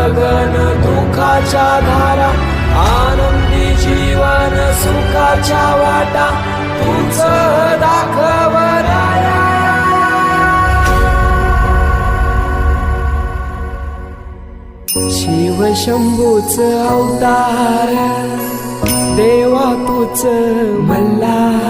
गगन दुखाच्या धारा आनंदी जीवन सुखाच्या वाटा तुझ दाखव शिव शंभूच अवतार देवा तूच मल्ला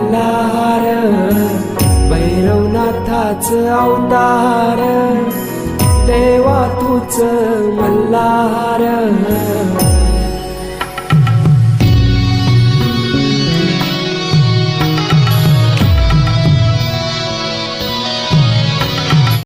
भैरवनाथाच अवतार देवा तूच मल्हार